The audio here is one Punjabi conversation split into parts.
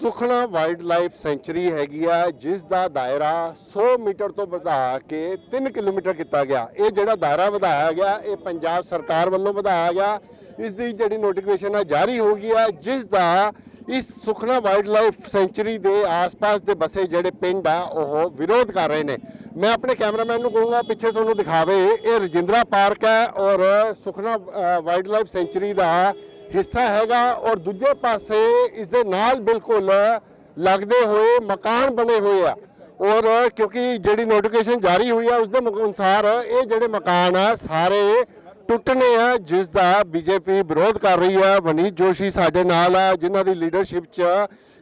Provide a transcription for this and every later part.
ਸੁਖਨਾ ਵਾਈਲਡ ਲਾਈਫ ਸੈਂਚੁਰੀ ਹੈਗੀ ਆ, ਜਿਸ ਦਾ ਦਾਇਰਾ 100 ਮੀਟਰ ਤੋਂ ਵਧਾ ਕੇ 3 ਕਿਲੋਮੀਟਰ ਕੀਤਾ ਗਿਆ। ਇਹ ਜਿਹੜਾ ਦਾਇਰਾ ਵਧਾਇਆ ਗਿਆ, ਇਹ ਪੰਜਾਬ ਸਰਕਾਰ ਵੱਲੋਂ ਵਧਾਇਆ ਗਿਆ। ਇਸ ਦੀ ਜਿਹੜੀ ਨੋਟੀਫਿਕੇਸ਼ਨ ਆ, ਜਾਰੀ ਹੋ ਗਈ ਆ, ਜਿਸ ਦਾ ਇਸ ਸੁਖਨਾ ਵਾਈਲਡ ਲਾਈਫ ਸੈਂਚੁਰੀ ਦੇ ਆਸ-ਪਾਸ ਦੇ ਬਸੇ ਜਿਹੜੇ ਪਿੰਡ ਆ, ਉਹ ਵਿਰੋਧ ਕਰ ਰਹੇ ਨੇ। ਮੈਂ ਆਪਣੇ ਕੈਮਰਾਮੈਨ ਨੂੰ ਕਹੂੰਗਾ, ਪਿੱਛੇ ਤੁਹਾਨੂੰ ਦਿਖਾਵੇ, ਇਹ ਰਜਿੰਦਰਾ ਪਾਰਕ ਹੈ ਔਰ ਸੁਖਨਾ ਵਾਈਲਡ ਲਾਈਫ ਸੈਂਚੁਰੀ ਦਾ ਹਿੱਸਾ ਹੈਗਾ ਔਰ ਦੂਜੇ ਪਾਸੇ ਇਸ ਦੇ ਨਾਲ ਬਿਲਕੁਲ ਲੱਗਦੇ ਹੋਏ ਮਕਾਨ ਬਣੇ ਹੋਏ ਆ। ਔਰ ਕਿਉਂਕਿ ਜਿਹੜੀ ਨੋਟੀਫਿਕੇਸ਼ਨ ਜਾਰੀ ਹੋਈ ਆ ਉਸ ਦੇ ਅਨੁਸਾਰ ਇਹ ਜਿਹੜੇ ਮਕਾਨ ਆ ਸਾਰੇ ਟੁੱਟਣੇ ਆ ਜਿਸ ਦਾ ਬੀਜੇਪੀ ਵਿਰੋਧ ਕਰ ਰਹੀ ਹੈ ਵਨੀਤ ਜੋਸ਼ੀ ਸਾਡੇ ਨਾਲ ਆ ਜਿਨ੍ਹਾਂ ਦੀ ਲੀਡਰਸ਼ਿਪ 'ਚ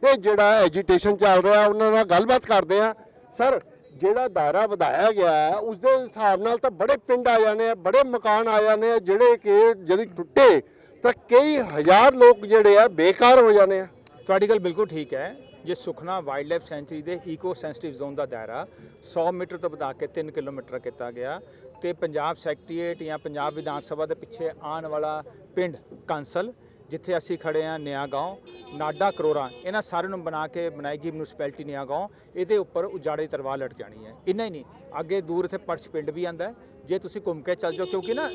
ਇਹ ਜਿਹੜਾ ਐਜੀਟੇਸ਼ਨ ਚੱਲ ਰਿਹਾ ਉਹਨਾਂ ਨਾਲ ਗੱਲਬਾਤ ਕਰਦੇ ਆ। ਸਰ ਜਿਹੜਾ ਦਾਇਰਾ ਵਧਾਇਆ ਗਿਆ ਹੈ, ਉਸ ਦੇ ਹਿਸਾਬ ਨਾਲ ਤਾਂ ਬੜੇ ਪਿੰਡ ਆ ਜਾਣੇ ਆ ਬੜੇ ਮਕਾਨ ਆ ਜਾਣੇ ਆ ਜਿਹੜੇ ਕਿ ਜਦ ਟੁੱਟੇ ਤਾਂ ਕਈ ਹਜ਼ਾਰ ਲੋਕ ਜਿਹੜੇ ਆ ਬੇਕਾਰ ਹੋ ਜਾਣੇ ਆ। ਤੁਹਾਡੀ ਗੱਲ ਬਿਲਕੁਲ ਠੀਕ ਹੈ। ਜੇ ਸੁਖਨਾ ਵਾਈਲਡ ਲਾਈਫ ਸੈਂਚੁਰੀ ਦੇ ਈਕੋ ਸੈਂਸਿਟਿਵ ਜ਼ੋਨ ਦਾ ਦਾਇਰਾ 100 ਮੀਟਰ ਤੋਂ ਵਧਾ ਕੇ 3 ਕਿਲੋਮੀਟਰ ਕੀਤਾ ਗਿਆ ਤੇ ਪੰਜਾਬ ਸੈਕਟਰੀਏਟ ਜਾਂ ਪੰਜਾਬ ਵਿਧਾਨ ਸਭਾ ਦੇ ਪਿੱਛੇ ਆਉਣ ਵਾਲਾ ਪਿੰਡ ਕਾਂਸਲ, ਜਿੱਥੇ ਅਸੀਂ ਖੜੇ ਆ ਨਿਆ ਗਾঁव ਨਾਡਾ ਕਰੋਰਾ ਇਹਨਾਂ ਸਾਰਿਆਂ ਨੂੰ ਬਣਾ ਕੇ ਬਣਾਈ ਗਈ ਮਿਊਨਿਸਪੈਲਿਟੀ ਨਿਆ ਗਾঁव ਇਹਦੇ ਉੱਪਰ ਉਜਾੜੇ ਤਰਵਾਲ ਲਟ ਜਾਣੀ ਹੈ। ਇੰਨਾ ਹੀ ਨਹੀਂ, ਅੱਗੇ ਦੂਰ ਇੱਥੇ ਪਰਚ ਪਿੰਡ ਵੀ ਆਂਦਾ ਜੇ ਤੁਸੀਂ ਘੁੰਮ ਕੇ ਚੱਲ ਜਾਓ ਕਿਉਂਕਿ ਨਾ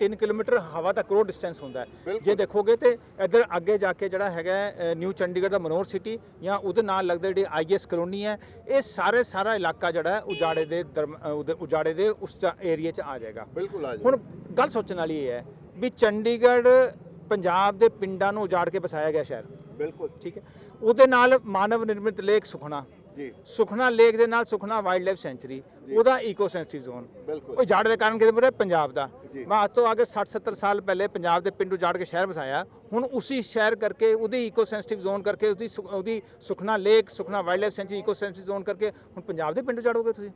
3 ਕਿਲੋਮੀਟਰ ਹਵਾ ਦਾ ਕਰੋੜ ਡਿਸਟੈਂਸ ਹੁੰਦਾ। ਜੇ ਦੇਖੋਗੇ ਤੇ ਇੱਧਰ ਅੱਗੇ ਜਾ ਕੇ ਜਿਹੜਾ ਹੈਗਾ ਨਿਊ ਚੰਡੀਗੜ੍ਹ ਦਾ ਮਨੋਹਰ ਸਿਟੀ ਜਾਂ ਉਹਦੇ ਨਾਲ ਲੱਗਦਾ ਜਿਹੜੀ ਆਈਐਸ ਕਲੋਨੀ ਹੈ ਇਹ ਸਾਰੇ ਸਾਰਾ ਇਲਾਕਾ ਜਿਹੜਾ ਉਜਾੜੇ ਦੇ ਉਜਾੜੇ ਦੇ ਉਸ ਏਰੀਆ 'ਚ ਆ ਜਾਏਗਾ। ਬਿਲਕੁਲ ਆ ਹੁਣ ਗੱਲ ਸੋਚਣ ਵਾਲੀ ਇਹ ਹੈ ਵੀ ਚੰਡੀਗੜ੍ਹ ਪੰਜਾਬ ਦੇ ਪਿੰਡਾਂ ਨੂੰ ਉਜਾੜ ਕੇ ਵਸਾਇਆ ਗਿਆ ਸ਼ਹਿਰ। ਬਿਲਕੁਲ। ਠੀਕ ਹੈ। ਉਹਦੇ ਨਾਲ ਮਾਨਵ ਨਿਰਮਿਤ ਲੇਕ ਸੁਖਣਾ। ਜੀ। ਸੁਖਣਾ ਲੇਕ ਦੇ ਨਾਲ ਸੁਖਣਾ ਵਾਈਲਡ ਲਾਈਫ ਸੈਂਚੁਰੀ। ਉਹਦਾ ਈਕੋ ਸੈਂਸਿਟਿਵ ਜ਼ੋਨ ਬਿਲਕੁਲ। ਉਹ ਝਾੜ ਦੇ ਕਾਰਨ ਕਿਤੇ ਪੂਰੇ ਪੰਜਾਬ ਦਾ। ਮੈਂ ਅੱਜ ਤੋਂ ਅੱਗੇ 60 70 ਸਾਲ ਪਹਿਲੇ ਪੰਜਾਬ ਦੇ ਪਿੰਡੂ ਝਾੜ ਕੇ ਸ਼ਹਿਰ ਵਸਾਇਆ। ਹੁਣ ਉਸੇ ਸ਼ਹਿਰ ਕਰਕੇ ਉਹਦੀ ਈਕੋ ਸੈਂਸਿਟਿਵ ਜ਼ੋਨ ਕਰਕੇ ਉਹਦੀ ਸੁ- ਉਹਦੀ Sukhna lake Sukhna wildlife sanctuary eco sensitive zone ਕਰਕੇ ਹੁਣ ਪੰਜਾਬ ਦੇ ਪਿੰਡੂ ਝਾੜੋਗੇ ਤੁਸੀਂ।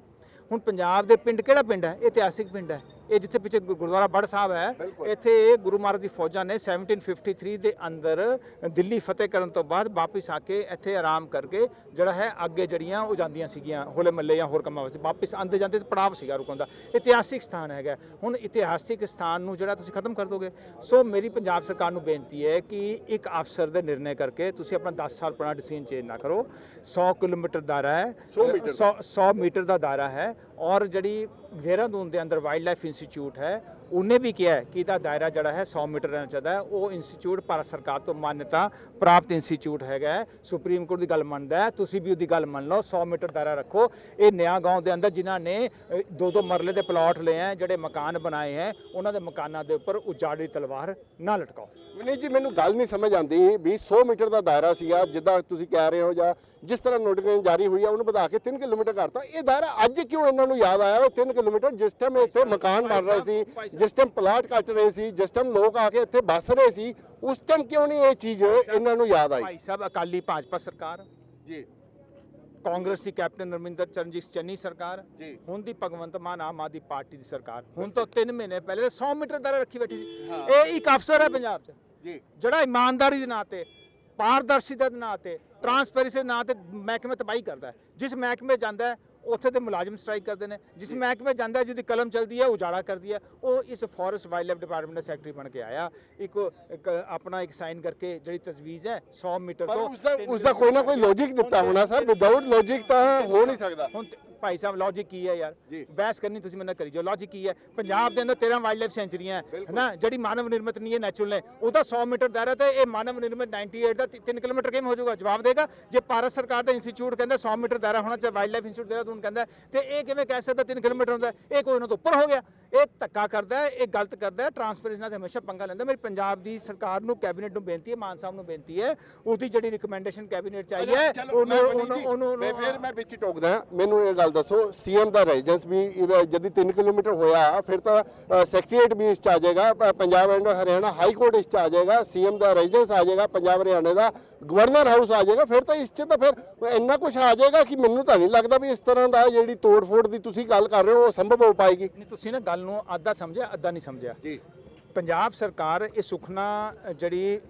ਹੁਣ ਪੰਜਾਬ ਦੇ ਪਿੰਡ ਕਿਹੜਾ ਪਿੰਡ ਹੈ? ਇਤਿਹਾਸਿਕ ਪਿੰਡ ਹੈ। ਇਹ ਜਿੱਥੇ ਪਿੱਛੇ ਗੁ- ਗੁਰਦੁਆਰਾ ਬੜ ਸਾਹਿਬ ਹੈ। ਇੱਥੇ ਇਹ ਗੁਰੂ ਮਹਾਰਾਜ ਦੀ ਫੌਜਾਂ ਨੇ 1753 ਦੇ ਅੰਦਰ ਦਿੱਲੀ ਫਤਿਹ ਕਰਨ ਤੋਂ ਬਾਅਦ ਵਾਪਿਸ ਆ ਕੇ ਇੱਥੇ ਆਰਾਮ ਕਰਕੇ ਜਿਹੜਾ ਹੈ ਅੱਗੇ ਜੜੀਆਂ ਉਹ ਜਾਂਦੀਆਂ ਸੀਗੀਆਂ ਹੋਲੇ ਮੱਲੇ ਜਾਂ ਹੋਰ ਕੰਮਾਂ ਵਾਸਤੇ। ਵਾਪਿਸ ਆਂਦੇ ਜਾਂਦੇ ਤੇ ਪੜਾਵ ਸੀਗਾ ਰੁਕਣ ਦਾ। ਇਤਿਹਾਸਿਕ ਸਥਾਨ ਹੈਗਾ। ਹੁਣ ਇਤਿਹਾਸਿਕ ਸਥਾਨ ਨੂੰ ਜਿਹੜਾ ਤੁਸੀਂ ਖਤਮ ਕਰ ਦੋਗੇ। ਸੋ ਮੇਰੀ ਪੰਜਾਬ ਸਰਕਾਰ ਨੂੰ ਬੇਨਤੀ ਹੈ ਕਿ ਇੱਕ ਅਫਸਰ ਦੇ ਨਿਰਣੇ ਕਰਕੇ ਤੁਸੀਂ ਆਪਣਾ 10 ਸਾਲ ਪੁਰਾਣਾ ਡਿਸੀਜਨ ਚੇਂਜ ਨਾ ਕਰੋ। 100 ਕਿਲੋਮੀਟਰ ਦਾਇਰਾ ਹੈ। 100 ਮੀਟਰ ਦਾ। 100 100 ਮੀਟਰ ਦਾ ਦਾਇਰਾ ਹੈ। ਔਰ ਜਿਹੜੀ ਦੇਹਰਾਦੂਨ ਦੇ ਅੰਦਰ ਵਾਈਲਡ ਲਾਈਫ ਇੰਸਟੀਚਿਊਟ ਹੈ ਉਹਨੇ ਵੀ ਕਿਹਾ ਕਿ ਇਹਦਾ ਦਾਇਰਾ ਜਿਹੜਾ ਹੈ 100 ਮੀਟਰ ਰਹਿਣਾ ਚਾਹੀਦਾ ਹੈ। ਉਹ ਇੰਸਟੀਚਿਊਟ ਭਾਰਤ ਸਰਕਾਰ ਤੋਂ ਮਾਨਤਾ ਪ੍ਰਾਪਤ ਇੰਸਟੀਚਿਊਟ ਹੈਗਾ ਹੈ। ਸੁਪਰੀਮ ਕੋਰਟ ਦੀ ਗੱਲ ਮੰਨਦਾ ਹੈ। ਤੁਸੀਂ ਵੀ ਉਹਦੀ ਗੱਲ ਮੰਨ ਲਓ 100 ਮੀਟਰ ਦਾਇਰਾ ਰੱਖੋ। ਇਹ ਨਿਆ ਗਾਉਂ ਦੇ ਅੰਦਰ ਜਿਨ੍ਹਾਂ ਨੇ ਦੋ ਦੋ ਮਰਲੇ ਦੇ ਪਲਾਟ ਲਏ ਆ ਜਿਹੜੇ ਮਕਾਨ ਬਣਾਏ ਹੈ, ਉਹਨਾਂ ਦੇ ਮਕਾਨਾਂ ਦੇ ਉੱਪਰ ਉਜਾੜੀ ਤਲਵਾਰ ਨਾ ਲਟਕਾਓ। ਵਿਨੀਤ ਜੀ, ਮੈਨੂੰ ਗੱਲ ਨਹੀਂ ਸਮਝ ਆਉਂਦੀ ਵੀ 100 ਮੀਟਰ ਦਾ ਦਾਇਰਾ ਸੀਗਾ, ਜਿੱਦਾਂ ਤੁਸੀਂ ਕਹਿ ਰਹੇ ਹੋ ਜਾਂ ਜਿਸ ਤਰ੍ਹਾਂ ਨੋਟੀਫਿਕੇਸ਼ਨ ਜਾਰੀ ਹੋਈ ਆ ਉਹਨੂੰ ਵਧਾ ਕੇ 3 ਕਿਲੋਮੀਟਰ ਕਰਤਾ। ਇਹ ਦਾਇਰਾ ਅੱਜ ਕਿਉਂ ਇਹਨਾਂ ਨੂੰ ਯਾਦ ਆਇਆ? ਉਹ 3 ਕਿਲੋਮੀਟਰ ਜਿਸ ਟਾਈਮ ਇੱਥੇ ਮਕਾਨ ਬਣ ਰਹੇ ਸੀ ਜਿਸ ਟਾਈਮ ਪਲਾਟ ਕੱਟ ਰਹੇ ਸੀ ਜਿਸ ਟਾਈਮ ਲੋਕ ਆ ਕੇ ਇੱਥੇ ਵੱਸ ਰਹੇ ਸੀ ਉਸ ਟਾਈਮ ਕਿਉਂ ਨਹੀਂ ਇਹ ਚੀਜ਼ ਇਹਨਾਂ ਨੂੰ ਯਾਦ ਆਈ? ਭਾਈ ਸਾਹਿਬ ਅਕਾਲੀ ਭਾਜਪਾ ਸਰਕਾਰ। ਜੀ। ਕਾਂਗਰਸ ਦੀ ਕੈਪਟਨ ਨਰਮਿੰਦਰ ਚਰਨਜੀਤ ਚੰਨੀ ਸਰਕਾਰ। ਹੁਣ ਦੀ ਭਗਵੰਤ ਮਾਨ ਆਮ ਆਦਮੀ ਪਾਰਟੀ ਦੀ ਸਰਕਾਰ। ਹੁਣ ਤੋਂ 3 ਮਹੀਨੇ ਪਹਿਲੇ ਤਾਂ 100 ਮੀਟਰ ਦਾਇਰਾ ਰੱਖੀ ਬੈਠੀ ਸੀ। ਇਹ ਇੱਕ ਅਫਸਰ ਹੈ ਪੰਜਾਬ 'ਚ। ਜੀ। ਜਿਹੜਾ ਇਮਾਨਦਾਰੀ ਦੇ ਨਾਂ ਤੇ ਪਾਰਦਰਸ਼ੀਤਾ ਦੇ ਨਾਂ ਤੇ ਟਰਾਂਸਪੇਰੈਂਸੀ ਦੇ ਨਾਂ ਤੇ ਮਹਿਕਮੇ ਤਬਾਹੀ ਕਰਦਾ ਜਿਸ ਮਹਿਕਮੇ ਜਾਂਦਾ ਉੱਥੇ ਦੇ ਮੁਲਾਜ਼ਮ ਸਟ੍ਰਾਈਕ ਕਰਦੇ ਨੇ ਜਿਸ ਮਹਿਕਮੇ ਜਾਂਦਾ ਜਿਹਦੀ ਕਲਮ ਚੱਲਦੀ ਹੈ ਉਜਾੜਾ ਕਰਦੀ ਹੈ ਉਹ ਇਸ ਫੋਰੈਸਟ ਵਾਈਲਡ ਲਾਈਫ ਡਿਪਾਰਟਮੈਂਟ ਦਾ ਸੈਕਟਰੀ ਬਣ ਕੇ ਆਇਆ। ਇੱਕ ਇੱਕ ਆਪਣਾ ਇੱਕ ਸਾਈਨ ਕਰਕੇ ਜਿਹੜੀ ਤਜਵੀਜ਼ ਹੈ 100 ਮੀਟਰ ਤੋਂ ਉਸ ਦਾ ਉਸ ਦਾ ਕੋਈ ਨਾ ਕੋਈ ਲੌਜੀਕ ਦਿੱਤਾ ਹੋਣਾ ਸਰ। ਵਿਦਆਊਟ ਲੌਜੀਕ ਤਾਂ ਹੋ ਨਹੀਂ ਸਕਦਾ। ਹੁਣ ਤੇ- ਭਾਈ ਸਾਹਿਬ ਲੌਜੀਕ ਕੀ ਹੈ ਯਾਰ? ਜੀ। ਬਹਿਸ ਕਰਨੀ ਤੁਸੀਂ ਮੇਰੇ ਨਾਲ ਕਰੀ ਜਾਓ। ਲੌਜਿਕ ਕੀ ਹੈ? ਪੰਜਾਬ ਦੇ ਅੰਦਰ 13 ਵਾਈਲਡ ਲਾਈਫ ਸੈਂਚਰੀਆਂ ਹੈ। ਨਾ ਜਿਹੜੀ ਮਾਨਵ ਨਿਰਮਿਤ ਨਹੀਂ ਹੈ ਨੈਚੁਰਲ ਨੇ। ਉਹਦਾ 100 ਮੀਟਰ ਦਾਇਰਾ ਤੇ ਇਹ ਮਾਨਵ ਨਿਰਮਿਤ 98 ਦਾ 3 ਕਿਲੋਮੀਟਰ ਕਿਵੇਂ ਹੋ ਜਾਊਗਾ? ਜਵਾਬ ਦੇਗਾ। ਜੇ ਭਾਰਤ ਸਰਕਾਰ ਦਾ ਇੰਸਟੀਚਿਊਟ ਕਹਿੰਦਾ 100 ਮੀਟਰ ਦਾਇਰਾ ਹੋਣਾ ਚਾਹੀਦਾ ਵਾਈਲਡ ਲਾਈਫ ਇੰਸਟੀਚਿਊਟ ਦੇਹਰਾਦੂਨ ਕਹਿੰਦਾ ਹੈ, ਤੇ ਇਹ ਕਿਵੇਂ ਕਹਿ ਸਕਦਾ 3 ਕਿਲੋਮੀਟਰ ਹੁੰਦਾ ਹੈ? ਇਹ ਕੋਈ ਉਹਨਾਂ ਤੋਂ ਉੱਪਰ ਹੋ ਗਿਆ। ਇਹ ਧੱਕਾ ਕਰਦਾ ਹੈ ਇਹ ਗਲਤ ਕਰਦਾ ਹੈ ਟਰਾਂਸਪੇਰੈਂਸੀ ਨਾਲ ਹਮੇਸ਼ਾ ਪੰਗਾ ਲੈਂਦਾ ਮੇਰੀ ਪੰਜਾਬ ਦੀ ਸਰਕਾਰ ਨੂੰ ਕੈਬਨਿਟ ਨੂੰ ਬੇਨਤੀ ਹੈ ਮਾਨ ਸਾਹਿਬ ਨੂੰ ਬੇਨਤੀ ਹੈ ਉਹਦੀ ਜਿਹੜੀ ਰਿਕਮੈਂਡੇਸ਼ਨ ਕੈਬਨਿਟ ਚਾਹੀਏ ਉਹਨੂੰ ਉਹਨੂੰ ਫਿਰ ਮੈਂ ਵਿੱਚ ਟੋਕਦਾ ਮੈਨੂੰ ਇਹ ਗੱਲ ਦੱਸੋ ਸੀਐਮ ਦਾ ਰੈਜ਼ੀਡੈਂਸ ਵੀ ਜਦ 3 ਕਿਲੋਮੀਟਰ ਹੋਇਆ ਫਿਰ ਤਾਂ ਸੈਕਟਰੀਏਟ ਵੀ ਇਸ ਚ ਆ ਜਾਏਗਾ Punjab and Haryana high court ਇਸ ਚ ਆ ਜਾਏਗਾ ਸੀਐਮ ਦਾ ਰੈਜ਼ੀਡੈਂਸ ਆ ਜਾਏਗਾ ਪੰਜਾਬ ਹਰਿਆਣੇ ਦਾ ਗਵਰਨਰ ਹਾਊਸ ਆ ਜਾਏਗਾ ਫਿਰ ਤਾਂ ਇਸ ਚ ਤਾਂ ਫਿਰ ਇੰਨਾ ਕੁਝ ਆ ਜਾਏਗਾ ਕਿ ਮੈਨੂੰ ਤਾਂ ਨਹੀਂ ਲੱਗਦਾ ਵੀ ਇਸ ਤਰ੍ਹਾਂ ਦਾ ਜਿਹੜੀ ਤੋੜ-ਫੋੜ ਦੀ ਤੁਸੀਂ ਗੱਲ ਕਰ ਰਹੇ ਹੋ ਉਹ ਸੰਭਵ ਹੋ ਪਾਏਗੀ। ਨਹੀਂ ਤੁਸੀਂ ਨਾ ਗੱਲ ਨੂੰ ਅੱਧਾ ਸਮਝਿਆ ਅੱਧਾ ਨਹੀਂ ਸਮਝਿਆ। ਜੀ। ਪੰਜਾਬ ਸਰਕਾਰ ਇਹ ਸੁਖਨਾ ਜਿਹੜੀ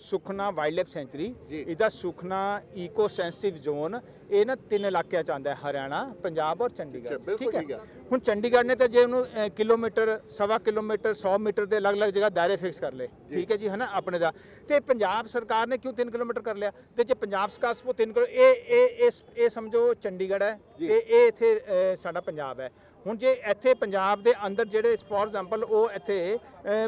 ਸੁਖਨਾ ਵਾਈਲਡਲਾਈਫ ਸੈਂਚਰੀ ਜੀ। ਇਹਦਾ ਸੁਖਨਾ ਈਕੋ ਸੈਂਸਿਟਿਵ ਜ਼ੋਨ ਇਹ ਨਾ ਤਿੰਨ ਇਲਾਕਿਆਂ ਚ ਆਉਂਦਾ ਹੈ ਹਰਿਆਣਾ ਪੰਜਾਬ ਔਰ ਚੰਡੀਗੜ੍ਹ ਠੀਕ ਹੈ? ਹੁਣ ਚੰਡੀਗੜ੍ਹ ਨੇ ਤਾਂ ਜੇ ਉਹਨੂੰ ਕਿਲੋਮੀਟਰ ਸਵਾ ਕਿਲੋਮੀਟਰ 100 ਮੀਟਰ ਦੇ ਅਲੱਗ-ਅਲੱਗ ਜਗ੍ਹਾ ਦਾਇਰੇ ਫਿਕਸ ਕਰ ਲਏ। ਠੀਕ ਹੈ ਜੀ ਹਨਾ ਆਪਣੇ ਦਾ। ਤੇ ਪੰਜਾਬ ਸਰਕਾਰ ਨੇ ਕਿਉਂ 3 ਕਿਲੋਮੀਟਰ ਕਰ ਲਿਆ? ਤੇ ਜੇ ਪੰਜਾਬ ਸਰਕਾਰ ਸਪੋ 3 ਕਿਲੋ ਇਹ ਇਹ ਇਹ ਸਮਝੋ ਚੰਡੀਗੜ੍ਹ ਹੈ। ਤੇ ਇਹ ਇੱਥੇ ਸਾਡਾ ਪੰਜਾਬ ਹੈ। ਹੁਣ ਜੇ ਇੱਥੇ ਪੰਜਾਬ ਦੇ ਅੰਦਰ ਜਿਹੜੇ ਫੋਰ ਐਗਜ਼ਾਮਪਲ ਉਹ ਇੱਥੇ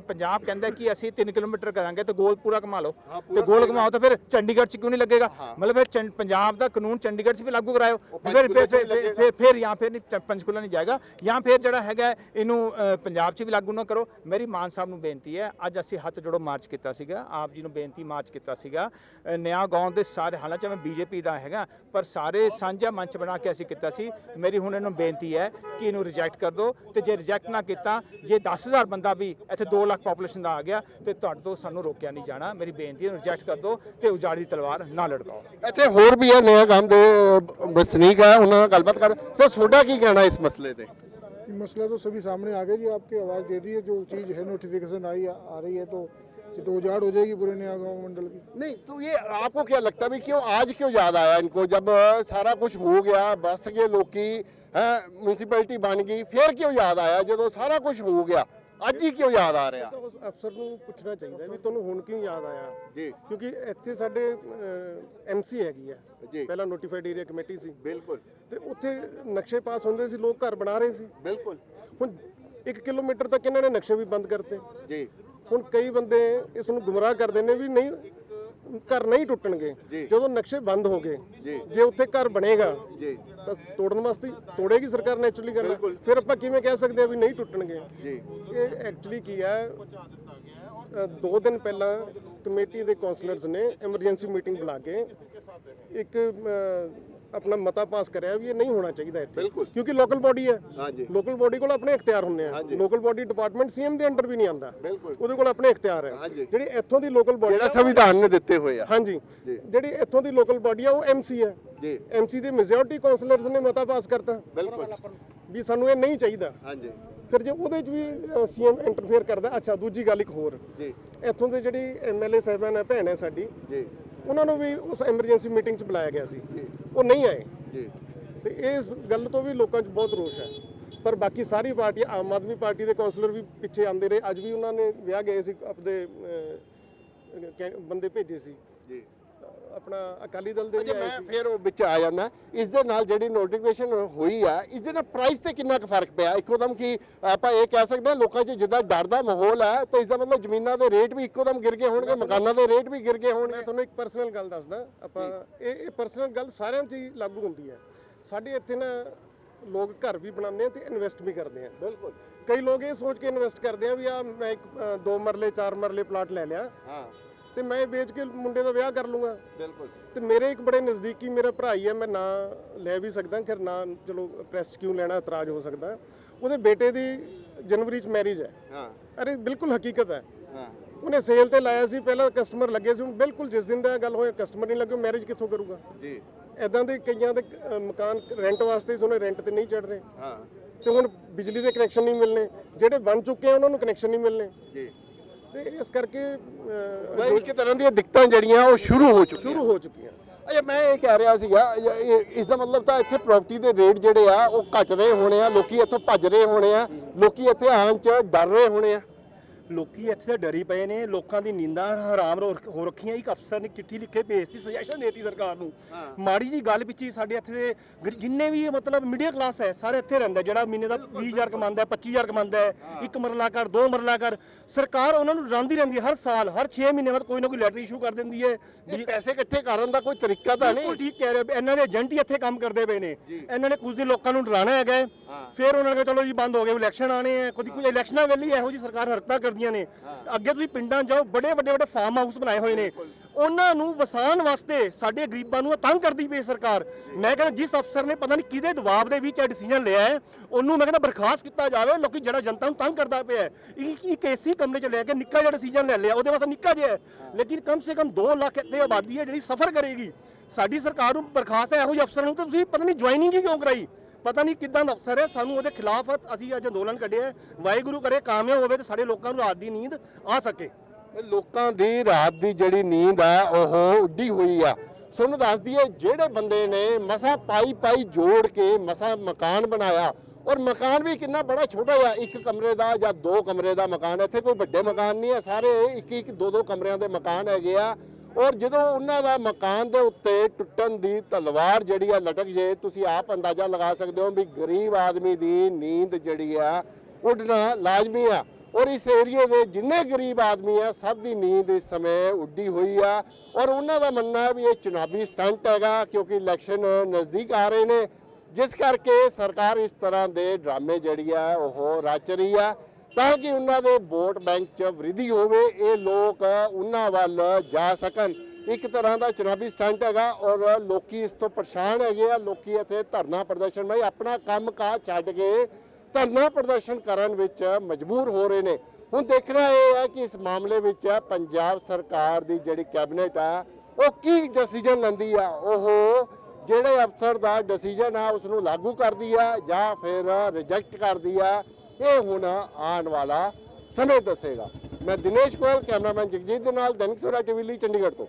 ਪੰਜਾਬ ਕਹਿੰਦਾ ਕਿ ਅਸੀਂ 3 ਕਿਲੋਮੀਟਰ ਕਰਾਂਗੇ ਤੇ ਗੋਲ ਪੂਰਾ ਕਮਾ ਲਓ। ਤੇ ਗੋਲ। ਕਮਾਓ ਤਾਂ ਫਿਰ ਚੰਡੀਗੜ੍ਹ 'ਚ ਕਿਉਂ ਨਹੀਂ ਲੱਗੇਗਾ। ਮਤਲਬ ਫਿਰ ਚੰ- ਪੰਜਾਬ ਦਾ ਕਾਨੂੰਨ ਚੰਡੀਗੜ੍ਹ 'ਚ ਵੀ ਲਾਗੂ ਕਰਾਇਓ। ਫਿਰ ਫਿਰ 'ਚ ਜਾਂ ਫਿਰ ਨਹੀਂ ਚ- ਪੰਚਕੂਲਾ ਨਹੀਂ ਜਾਏਗਾ। ਜਾਂ ਫਿਰ ਜਿਹੜਾ ਹੈਗਾ ਇਹਨੂੰ ਪੰਜਾਬ 'ਚ ਵੀ ਲਾਗੂ ਨਾ ਕਰੋ। ਮੇਰੀ ਮਾਨ ਸਾਹਿਬ ਨੂੰ ਬੇਨਤੀ ਹੈ ਅੱਜ ਅਸੀਂ ਹੱਥ ਜੋੜੋ ਮਾਰਚ ਕੀਤਾ ਸੀਗਾ। ਆਪ ਜੀ ਨੂੰ ਬੇਨਤੀ ਮਾਰਚ ਕੀਤਾ ਸੀਗਾ। ਨਿਆਂ ਗਾਉਂ ਦੇ ਸਾਰੇ ਹਾਲਾਂਕਿ ਮੈਂ ਬੀਜੇਪੀ ਦਾ ਹੈਗਾ ਪਰ ਸਾਰੇ ਸਾਂਝਾ ਮੰਚ ਬਣਾ ਕੇ ਅਸੀਂ ਕੀਤਾ ਸੀ। ਮੇਰੀ ਹੁਣ ਇਹਨੂੰ ਬੇਨਤੀ ਹੈ ਕਿ ਇਹਨੂੰ ਰਿਜੈਕਟ ਕਰ ਦਿਓ ਤੇ ਜੇ ਰਿਜੈਕਟ ਨਾ ਕੀਤਾ ਜੇ 10000 ਬੰਦਾ ਵੀ ਇੱਥੇ 2 ਲੱਖ ਪੋਪੂਲੇਸ਼ਨ ਦਾ ਆ ਗਿਆ ਤੇ ਤੁਹਾਡੇ ਤੋਂ ਸਾਨੂੰ ਰੋਕਿਆ ਨਹੀਂ ਜਾਣਾ ਮੇਰੀ ਬੇਨਤੀ ਹੈ ਰਿਜੈਕਟ ਕਰ ਦਿਓ ਤੇ ਉਜਾੜੀ ਦੀ ਤਲਵਾਰ ਨਾ ਲੜਕਾਓ ਇੱਥੇ ਹੋਰ ਵੀ ਹੈ ਨਵਾਂ ਗਾਮ ਦੇ ਅ, ਵਸਨੀਕ ਹੈ ਉਹਨਾਂ ਨਾਲ ਗੱਲਬਾਤ ਕਰ ਸਰ ਤੁਹਾਡਾ ਕੀ ਕਹਿਣਾ ਇਸ ਮਸਲੇ ਤੇ ये मसला तो सभी सामने आ गया जी आपकी आवाज़ दे दी है जो चीज़ है नोटिफिकेशन आई आ रही है तो ये तो उजाड़ हो जाएगी पूरे नया गाँव मंडल की नहीं तो ये आपको क्या लगता है भी क्यों आज क्यों याद आया इनको जब सारा कुछ हो गया बस गए लोग म्यूनसिपैलिटी बन गई फिर क्यों याद आया जो सारा कुछ हो गया ਅੱਜ ਹੀ ਕਿਉਂ ਯਾਦ ਆ ਰਿਹਾ ਤਾਂ ਉਸ ਅਫਸਰ ਨੂੰ ਪੁੱਛਣਾ ਚਾਹੀਦਾ ਵੀ ਤੁਹਾਨੂੰ ਹੁਣ ਕਿਉਂ ਯਾਦ ਆਇਆ ਜੀ ਕਿਉਂਕਿ ਇੱਥੇ ਸਾਡੇ ਐਮਸੀ ਹੈਗੀ ਆ ਜੀ ਪਹਿਲਾਂ ਨੋਟੀਫਾਈਡ ਏਰੀਆ ਕਮੇਟੀ ਸੀ ਬਿਲਕੁਲ ਤੇ ਉੱਥੇ ਨਕਸ਼ੇ ਪਾਸ ਹੁੰਦੇ ਸੀ ਲੋਕ ਘਰ ਬਣਾ ਰਹੇ ਸੀ ਬਿਲਕੁਲ ਹੁਣ 1 ਕਿਲੋਮੀਟਰ ਤੱਕ ਇਹਨਾਂ ਨੇ ਨਕਸ਼ੇ ਵੀ ਬੰਦ ਕਰਤੇ ਜੀ ਹੁਣ ਕਈ ਬੰਦੇ ਇਸ ਨੂੰ ਗੁੰਮਰਾਹ ਕਰਦੇ ਨੇ ਵੀ ਨਹੀਂ ਘਰ ਨਹੀਂ ਟੁੱਟਣਗੇ। ਜਦੋਂ ਨਕਸ਼ੇ ਬੰਦ ਹੋ ਗਏ ਜੀ। ਉੱਥੇ ਘਰ ਬਣੇਗਾ ਜੀ। ਤਾਂ ਤੋੜਨ ਵਾਸਤੇ ਤੋੜੇਗੀ ਸਰਕਾਰ ਨੈਚੁਰਲੀ ਕਰਨਾ। ਬਿਲਕੁਲ। ਫਿਰ ਆਪਾਂ ਕਿਵੇਂ ਕਹਿ ਸਕਦੇ ਆ ਵੀ ਨਹੀਂ ਟੁੱਟਣਗੇ? ਜੀ। ਇਹ ਐਕਚੁਅਲੀ ਕੀ ਹੈ? ਦੋ ਦਿਨ ਪਹਿਲਾਂ ਕਮੇਟੀ ਦੇ ਕਾਉਂਸਲਰਸ ਨੇ ਐਮਰਜੈਂਸੀ ਮੀਟਿੰਗ ਬੁਲਾ ਕੇ ਇੱਕ ਆਪਣਾ ਮਤਾ ਪਾਸ ਕਰਿਆ ਵੀ ਇਹ ਨਹੀਂ ਹੋਣਾ ਚਾਹੀਦਾ ਇੱਥੇ। ਬਿਲਕੁਲ। ਕਿਉਂਕਿ ਲੋਕਲ ਬਾਡੀ ਹੈ। ਹਾਂਜੀ। ਲੋਕਲ ਬਾਡੀ ਕੋਲ ਆਪਣੇ ਇਖਤਿਆਰ ਹੁੰਦੇ ਆ। ਹਾਂਜੀ। ਲੋਕਲ ਬਾਡੀ ਡਿਪਾਰਟਮੈਂਟ ਸੀਐਮ ਦੇ ਅੰਡਰ ਵੀ ਨਹੀਂ ਬਿਲਕੁਲ। ਉਹਦੇ ਕੋਲ ਆਪਣੇ ਇਖਤਿਆਰ ਹੈ। ਹਾਂਜੀ। ਜਿਹੜੀ ਇੱਥੋਂ ਦੀ ਲੋਕਲ ਬਾਡੀ ਜਿਹੜਾ ਸੰਵਿਧਾਨ ਨੇ ਦਿੱਤੇ ਹੋਏ ਆ। ਹਾਂਜੀ। ਜੀ। ਜਿਹੜੀ ਇੱਥੋਂ ਦੀ ਲੋਕਲ ਬਾਡੀ ਆ ਉਹ ਐਮਸੀ ਹੈ। ਜੀ। ਐਮਸੀ ਦੇ ਮੈਜੋਰਟੀ ਕਾਉਂਸਲਰਸ ਨੇ ਮਤਾ ਪਾਸ ਕਰਤਾ। ਬਿਲਕੁਲ। ਵੀ ਸਾਨੂੰ ਇਹ ਨਹੀਂ ਚਾਹੀਦਾ। ਹਾਂਜੀ। ਫਿਰ ਜੇ ਉਹਦੇ 'ਚ ਵੀ ਸੀਐਮ ਇੰਟਰਫੇਅਰ ਕਰਦਾ ਅੱਛਾ ਦੂਜੀ ਗੱਲ ਇੱਕ ਹੋਰ। ਜੀ। ਇੱਥੋਂ ਦੇ ਜਿਹੜੀ ਐਮਐਲਏ ਸਾਹਿਬਾਨ ਹੈ ਭੈਣ ਹੈ ਸਾਡੀ। ਜੀ। ਉਹਨਾਂ ਨੂੰ ਵੀ ਉਸ ਐਮਰਜੈਂਸੀ ਮੀਟਿੰਗ 'ਚ ਬੁਲਾਇਆ ਗਿਆ ਸੀ। ਜੀ। ਉਹ ਨਹੀਂ ਆਏ। ਜੀ। ਤੇ ਇਸ ਗੱਲ ਤੋਂ ਵੀ ਲੋਕਾਂ 'ਚ ਬਹੁਤ ਰੋਸ਼ ਹੈ। ਪਰ ਬਾਕੀ ਸਾਰੀ ਪਾਰਟੀ ਆਮ ਆਦਮੀ ਪਾਰਟੀ ਦੇ ਕਾਉਂਸਲਰ ਵੀ ਪਿੱਛੇ ਆਂਦੇ ਰਹੇ। ਅੱਜ ਵੀ ਉਹਨਾਂ ਨੇ ਵਿਆਹ ਗਏ ਸੀ ਕੈ- ਬੰਦੇ ਭੇਜੇ ਸੀ। ਜੀ। ਆਪਣਾ ਅਕਾਲੀ ਦਲ ਦੇ ਵੀ ਆਏ ਮੈਂ ਸੀ। ਫਿਰ ਉਹ ਵਿੱਚ ਆ ਜਾਂਦਾ। ਇਸ ਦੇ ਨਾਲ ਜਿਹੜੀ ਨੋਟੀਫਿਕੇਸ਼ਨ ਹੋਈ ਆ ਇਸ ਦੇ ਨਾਲ ਪ੍ਰਾਈਸ ਤੇ ਕਿੰਨਾ ਕੁ ਫ਼ਰਕ ਪਿਆ? ਇੱਕੋਦਮ ਕਿ ਆਪਾਂ ਇਹ ਕਹਿ ਸਕਦੇ ਹਾਂ ਲੋਕਾਂ 'ਚ ਜਿੱਦਾਂ ਡਰ ਦਾ ਮਾਹੌਲ ਹੈ ਤਾਂ ਇਸ ਦਾ ਮਤਲਬ ਜ਼ਮੀਨਾਂ ਦੇ ਰੇਟ ਵੀ ਇੱਕੋਦਮ ਗਿਰ ਗਏ ਹੋਣਗੇ ਮਕਾਨਾਂ ਦੇ ਰੇਟ ਵੀ ਗਿਰ ਗਏ ਮੈਂ ਹੋਣਗੇ ਤੁਹਾਨੂੰ ਇੱਕ ਪਰਸਨਲ ਗੱਲ ਦੱਸਦਾ। ਆਪਾਂ ਇਹ ਇਹ ਪਰਸਨਲ ਗੱਲ ਸਾਰਿਆਂ 'ਚ ਹੀ ਲਾਗੂ ਹੁੰਦੀ ਹੈ। ਸਾਡੇ ਇੱਥੇ ਨਾ ਲੋਕ ਘਰ ਵੀ ਬਣਾਉਂਦੇ ਆ ਤੇ ਇਨਵੈਸਟ ਵੀ ਕਰਦੇ ਆ। ਬਿਲਕੁਲ। ਕਈ ਲੋਕ ਇਹ ਸੋਚ ਕੇ ਇਨਵੈਸਟ ਕਰਦੇ ਆ ਵੀ ਆ ਮੈਂ ਇੱਕ ਅ, ਦੋ ਮਰਲੇ ਚਾਰ ਮਰਲੇ ਪਲਾਟ ਲੈ ਲਿਆ। ਹਾਂ। ਤੇ ਮੈਂ ਇਹ ਵੇਚ ਕੇ ਮੁੰਡੇ ਦਾ ਵਿਆਹ ਕਰ ਲੂੰਗਾ। ਬਿਲਕੁਲ। ਤੇ ਮੇਰੇ ਇੱਕ ਬੜੇ ਨਜ਼ਦੀਕੀ ਮੇਰਾ ਭਰਾ ਹੀ ਹੈ ਮੈਂ ਨਾਂ ਲੈ ਵੀ ਸਕਦਾ ਖੈਰ ਨਾਂ ਚਲੋ ਪ੍ਰੈਸ ਕਿਉਂ ਲੈਣਾ ਇਤਰਾਜ਼ ਹੋ ਸਕਦਾ। ਉਹਦੇ ਬੇਟੇ ਦੀ ਜਨਵਰੀ 'ਚ ਮੈਰਿਜ ਹੈ। ਹਾਂ। ਅਰੇ ਬਿਲਕੁਲ ਹਕੀਕਤ ਹੈ। ਹਾਂ। ਉਹਨੇ ਸੇਲ ਤੇ ਲਾਇਆ ਸੀ ਪਹਿਲਾਂ ਕਸਟਮਰ ਲੱਗੇ ਸੀ ਹੁਣ ਬਿਲਕੁਲ ਜਿਸ ਦਿਨ ਦਾ ਗੱਲ ਹੋਇਆ ਕਸਟਮਰ ਨਹੀਂ ਲੱਗੇ ਮੈਰਿਜ ਕਿੱਥੋਂ ਕਰੂਗਾ? ਜੀ। ਐਦਾਂ ਦੇ ਕਈਆਂ ਦੇ ਮਕਾਨ ਰੈਂਟ ਵਾਸਤੇ ਸੀ ਉਹਨੇ ਰੈਂਟ ਤੇ ਨਹੀਂ ਚੜ ਰਹੇ। ਹਾਂ। ਤੇ ਹੁਣ ਬਿਜਲੀ ਦੇ ਕਨੈਕਸ਼ਨ ਨਹੀਂ ਮਿਲਣੇ ਜਿਹੜੇ ਬਣ ਚੁੱਕੇ ਆ ਉਹਨਾਂ ਨੂੰ ਕਨੈਕਸ਼ਨ ਨਹੀਂ ਮਿਲਣੇ। ਜੀ। ਤੇ ਇਸ ਕਰਕੇ ਅ, ਇੱਕ ਤਰ੍ਹਾਂ ਦੀਆਂ ਦਿੱਕਤਾਂ ਜਿਹੜੀਆਂ ਉਹ ਸ਼ੁਰੂ ਹੋ ਚੁੱਕੀਆਂ। ਸ਼ੁਰੂ ਹੋ ਚੁੱਕੀਆਂ। ਅੱਛਾ ਮੈਂ ਇਹ ਕਹਿ ਰਿਹਾ ਸੀਗਾ ਇਸ ਦਾ ਮਤਲਬ ਤਾਂ ਇੱਥੇ ਪ੍ਰਾਪਰਟੀ ਦੇ ਰੇਟ ਜਿਹੜੇ ਆ ਉਹ ਘਟ ਰਹੇ ਹੋਣੇ ਆ ਲੋਕੀ ਇੱਥੋਂ ਭੱਜ ਰਹੇ ਹੋਣੇ ਆ ਲੋਕੀ ਇੱਥੇ ਆਉਣ ਚ ਡਰ ਰਹੇ ਹੋਣੇ ਆ। ਲੋਕੀ ਇੱਥੇ ਡਰੀ ਪਏ ਨੇ ਲੋਕਾਂ ਦੀ ਨੀਂਦਾਂ ਹਰਾਮ ਰੋ- ਹੋ ਰੱਖੀਆਂ। ਇੱਕ ਅਫਸਰ ਨੇ ਚਿੱਠੀ ਲਿਖ ਕੇ ਭੇਜਤੀ ਸੁਜੈਸ਼ਨ ਦੇਤੀ ਸਰਕਾਰ ਨੂੰ। ਮਾੜੀ ਜੀ ਗੱਲ ਪਿੱਛੇ ਸਾਡੇ ਇੱਥੇ ਦੇ ਗਰ- ਜਿੰਨੇ ਵੀ ਮਤਲਬ ਮਿਡਲ ਕਲਾਸ ਹੈ ਸਾਰੇ ਇੱਥੇ ਰਹਿੰਦਾ ਜਿਹੜਾ ਮਹੀਨੇ ਦਾ 20000 ਕਮਾਉਂਦਾ ਹੈ 25000 ਕਮਾਉਂਦਾ ਹੈ ਇੱਕ ਮਰਲਾ ਕਰ ਦੋ ਮਰਲਾ ਕਰ ਸਰਕਾਰ ਉਹਨਾਂ ਨੂੰ ਰਾਂਦੀ ਰਹਿੰਦੀ ਹੈ ਹਰ ਸਾਲ ਹਰ 6 ਮਹੀਨੇ ਬਾਅਦ ਕੋਈ ਨਾ ਕੋਈ ਲੈਟਰ ਇਸ਼ੂ ਕਰ ਦਿੰਦੀ ਹੈ। ਇਹ ਪੈਸੇ ਇਕੱਠੇ ਕਰਨ ਦਾ ਕੋਈ ਤਰੀਕਾ ਤਾਂ ਬਿਲਕੁਲ ਨਹੀਂ। ਠੀਕ ਕਹਿ ਰਹੇ ਹੋ। ਇਹਨਾਂ ਦੇ ਏਜੰਟ ਹੀ ਇੱਥੇ ਕੰਮ ਕਰਦੇ ਪਏ ਨੇ। ਇਹਨਾਂ ਨੇ ਕੁਝ ਦਿਨ ਲੋਕਾਂ ਨੂੰ ਡਰਾਣਾ ਹੈਗਾ ਹੈ। ਫਿਰ ਉਹਨਾਂ ਨੇ ਕਿਹਾ ਚਲੋ ਜੀ ਬੰਦ ਹੋ ਗਏ ਇਲੈਕਸ਼ਨ ਆਣੇ ਆ ਕਦੀ ਕੋਈ ਇਲੈਕਸ਼ਨਾਂ ਵੇਲੇ ਹੀ ਇਹੋ ਜੀ ਸਰਕਾਰ ਹਰਕਤਾਂ ਕਰਦੀਆਂ ਨੇ। ਅੱਗੇ ਤੁਸੀਂ ਪਿੰਡਾਂ ਜਾਓ, ਬੜੇ ਵੱਡੇ ਵੱਡੇ ਫਾਰਮ ਹਾਊਸ ਬਣਾਏ ਹੋਏ ਨੇ। ਉਹਨਾਂ ਨੂੰ ਵਸਾਉਣ ਵਾਸਤੇ ਸਾਡੇ ਗਰੀਬਾਂ ਨੂੰ ਇਹ ਤੰਗ ਕਰਦੀ ਪਈ ਸਰਕਾਰ। ਮੈਂ ਕਹਿੰਦਾ ਜਿਸ ਅਫਸਰ ਨੇ ਪਤਾ ਨਹੀਂ ਕਿਹਦੇ ਦਬਾਅ ਦੇ ਵਿੱਚ ਇਹ ਡਿਸੀਜਨ ਲਿਆ ਹੈ, ਉਹਨੂੰ ਮੈਂ ਕਹਿੰਦਾ ਬਰਖਾਸਤ ਕੀਤਾ ਜਾਵੇ, ਲੋਕੀ ਜਿਹੜਾ ਜਨਤਾ ਨੂੰ ਤੰਗ ਕਰਦਾ ਪਿਆ ਹੈ। ਇੱਕ ਇੱਕ ਏਸੀ ਕਮਰੇ 'ਚ ਲੈ ਕੇ ਨਿੱਕਾ ਜਿਹਾ ਡਿਸੀਜਨ ਲੈ ਲਿਆ, ਉਹਦੇ ਵਾਸਤੇ ਨਿੱਕਾ ਜਿਹਾ ਲੇਕਿਨ ਕਮ ਸੇ ਕਮ 2 ਲੱਖ ਇੱਥੇ ਆਬਾਦੀ ਹੈ ਜਿਹੜੀ ਸਫਰ ਕਰੇਗੀ। ਸਾਡੀ ਸਰਕਾਰ ਨੂੰ ਬਰਖਾਸਤ ਹੈ, ਇਹੋ ਜਿਹੇ ਅਫਸਰਾਂ ਨੂੰ ਤਾਂ ਤੁਸੀਂ ਪਤਾ ਨਹੀਂ ਜੁਆਇਨਿੰਗ ਹੀ ਕਿਉਂ ਕਰਾਈ? ਪਤਾ ਨਹੀਂ ਕਿੱਦਾਂ ਦਾ ਅਫਸਰ ਹੈ, ਸਾਨੂੰ ਉਹਦੇ ਖਿਲਾਫ ਅਸੀਂ ਅੱਜ ਅੰਦੋਲਨ ਕੱਢਿਆ ਵਾਹਿਗੁਰੂ ਕਰੇ, ਕਾਮਯਾਬ ਹੋਵੇ ਤੇ ਸਾਡੇ ਲੋਕਾਂ ਨੂੰ ਰਾਤ ਦੀ ਨੀਂਦ ਆ ਸਕੇ। ਲੋਕਾਂ ਦੀ ਰਾਤ ਦੀ ਜਿਹੜੀ ਨੀਂਦ ਆ, ਉਹ ਉੱਡੀ ਹੋਈ ਆ। ਤੁਹਾਨੂੰ ਦੱਸ ਦਈਏ, ਜਿਹੜੇ ਬੰਦੇ ਨੇ ਮਸਾ ਪਾਈ ਪਾਈ ਜੋੜ ਕੇ ਮਸਾ ਮਕਾਨ ਬਣਾਇਆ, ਔਰ ਮਕਾਨ ਵੀ ਕਿੰਨਾ ਬੜਾ ਛੋਟਾ ਆ, ਇੱਕ ਕਮਰੇ ਦਾ ਜਾਂ ਦੋ ਕਮਰੇ ਦਾ ਮਕਾਨ ਇੱਥੇ ਕੋਈ ਵੱਡੇ ਮਕਾਨ ਨਹੀਂ ਹੈ ਸਾਰੇ ਇੱਕ ਇੱਕ ਦੋ ਦੋ ਕਮਰਿਆਂ ਦੇ ਮਕਾਨ ਹੈਗੇ ਆ। ਔਰ ਜਦੋਂ ਉਹਨਾਂ ਦਾ ਮਕਾਨ ਦੇ ਉੱਤੇ ਟੁੱਟਣ ਦੀ ਤਲਵਾਰ ਜਿਹੜੀ ਆ ਲਟਕ ਜੇ, ਤੁਸੀਂ ਆਪ ਅੰਦਾਜ਼ਾ ਲਗਾ ਸਕਦੇ ਹੋ ਵੀ ਗਰੀਬ ਆਦਮੀ ਦੀ ਨੀਂਦ ਜਿਹੜੀ ਆ, ਉੱਡਣਾ ਲਾਜ਼ਮੀ ਆ। ਔਰ ਇਸ ਏਰੀਏ ਦੇ ਜਿੰਨੇ ਗਰੀਬ ਆਦਮੀ ਆ, ਸਭ ਦੀ ਨੀਂਦ ਇਸ ਸਮੇਂ ਉੱਡੀ ਹੋਈ ਆ। ਔਰ ਉਹਨਾਂ ਦਾ ਮੰਨਣਾ ਹੈ ਵੀ ਇਹ ਚੁਣਾਵੀ ਸਟੰਟ ਹੈਗਾ, ਕਿਉਂਕਿ ਇਲੈਕਸ਼ਨ ਨਜ਼ਦੀਕ ਆ ਰਹੇ ਨੇ। ਜਿਸ ਕਰਕੇ ਸਰਕਾਰ ਇਸ ਤਰ੍ਹਾਂ ਦੇ ਡਰਾਮੇ ਜਿਹੜੀ ਆ, ਉਹ ਰਚ ਰਹੀ ਆ। ਤਾਂ ਕਿ ਉਹਨਾਂ ਦੇ ਵੋਟ ਬੈਂਕ 'ਚ ਵ੍ਰਿਧੀ ਹੋਵੇ, ਇਹ ਲੋਕ ਉਹਨਾਂ ਵੱਲ ਜਾ ਸਕਣ। ਇੱਕ ਤਰ੍ਹਾਂ ਦਾ ਚੁਣਾਵੀ ਸਟੰਟ ਹੈਗਾ ਔਰ ਲੋਕੀ ਇਸ ਤੋਂ ਪਰੇਸ਼ਾਨ ਹੈਗੇ ਆ। ਲੋਕੀ ਇੱਥੇ ਧਰਨਾ ਪ੍ਰਦਰਸ਼ਨ ਲਈ ਆਪਣਾ ਕੰਮ ਕਾਜ ਛੱਡ ਕੇ ਧਰਨਾ ਪ੍ਰਦਰਸ਼ਨ ਕਰਨ ਵਿੱਚ ਮਜਬੂਰ ਹੋ ਰਹੇ ਨੇ। ਹੁਣ ਦੇਖਣਾ ਇਹ ਹੈ ਕਿ ਇਸ ਮਾਮਲੇ ਵਿੱਚ ਪੰਜਾਬ ਸਰਕਾਰ ਦੀ ਜਿਹੜੀ ਕੈਬਨਿਟ ਆ, ਉਹ ਕੀ ਡਿਸੀਜਨ ਲੈਂਦੀ ਆ? ਉਹ ਜਿਹੜੇ ਅਫਸਰ ਦਾ ਡਿਸੀਜਨ ਆ ਉਸ ਨੂੰ ਲਾਗੂ ਕਰਦੀ ਆ ਜਾਂ ਫਿਰ ਰਿਜੈਕਟ ਕਰਦੀ ਆ? ਇਹ ਹੁਣ ਆਉਣ ਵਾਲਾ ਸਮੇਂ ਦੱਸੇਗਾ। ਮੈਂ ਦਿਨੇਸ਼ ਗੋਇਲ, ਕੈਮਰਾਮੈਨ ਜਗਜੀਤ ਦੇ ਨਾਲ, ਦੈਨਿਕ ਸਵੇਰਾ ਟੀਵੀ ਲਈ ਚੰਡੀਗੜ੍ਹ ਤੋਂ।